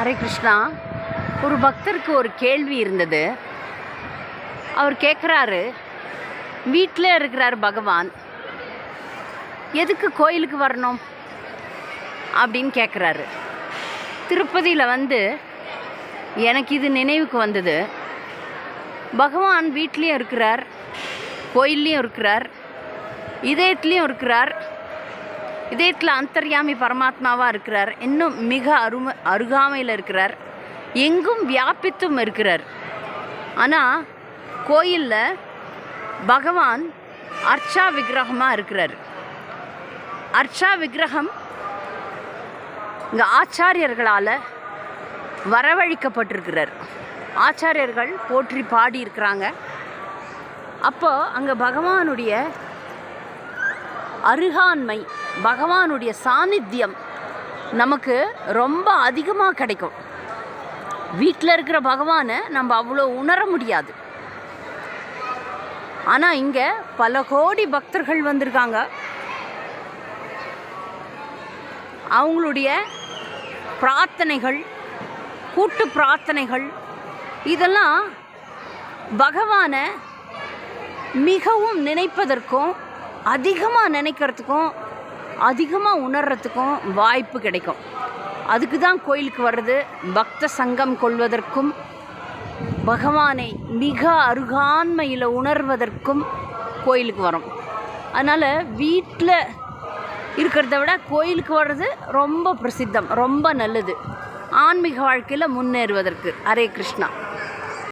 ஹரே கிருஷ்ணா. ஒரு பக்தருக்கு ஒரு கேள்வி இருந்தது. அவர் கேட்குறாரு வீட்டில் இருக்கிறார் பகவான். எதுக்கு கோயிலுக்கு வரணும்? அப்படின்னு கேட்குறாரு திருப்பதியில் வந்து எனக்கு இது நினைவுக்கு வந்தது. பகவான் வீட்லேயும் இருக்கிறார் கோயில்லையும் இருக்கிறார் இதயத்துலேயும் இருக்கிறார் இதயத்தில் அந்தர்யாமி பரமாத்மாவாக இருக்கிறார். இன்னும் மிக அரும அருகாமையில் இருக்கிறார். எங்கும் வியாபித்தும் இருக்கிறார். ஆனால் கோயிலில் பகவான் அர்ச்சா விக்கிரகமாக இருக்கிறார். அர்ச்சா விக்கிரகம் இங்கே ஆச்சாரியர்களால் வரவழைக்கப்பட்டிருக்கிறார். ஆச்சாரியர்கள் போற்றி பாடி இருக்கிறாங்க அங்கே பகவானுடைய அருகாண்மை பகவானுடைய சாநித்தியம் நமக்கு ரொம்ப அதிகமாக கிடைக்கும். வீட்டில் இருக்கிற பகவானை நம்ம அவ்வளோ உணர முடியாது. ஆனால் இங்கே பல கோடி பக்தர்கள் வந்திருக்காங்க. அவங்களுடைய பிரார்த்தனைகள் கூட்டு பிரார்த்தனைகள் இதெல்லாம் பகவானை மிகவும் நினைப்பதற்கும் அதிகமாக நினைக்கிறதுக்கும் அதிகமாக உணர்கிறதுக்கும் வாய்ப்பு கிடைக்கும். அதுக்கு தான் கோயிலுக்கு வர்றது பக்த சங்கம் கொள்வதற்கும் பகவானை மிக அருகாண்மையில் உணர்வதற்கும் கோயிலுக்கு வரும் அதனால் வீட்டில் இருக்கிறத விட கோயிலுக்கு வர்றது ரொம்ப பிரசித்தம் ரொம்ப நல்லது. ஆன்மீக வாழ்க்கையில் முன்னேறுவதற்கு. ஹரே கிருஷ்ணா.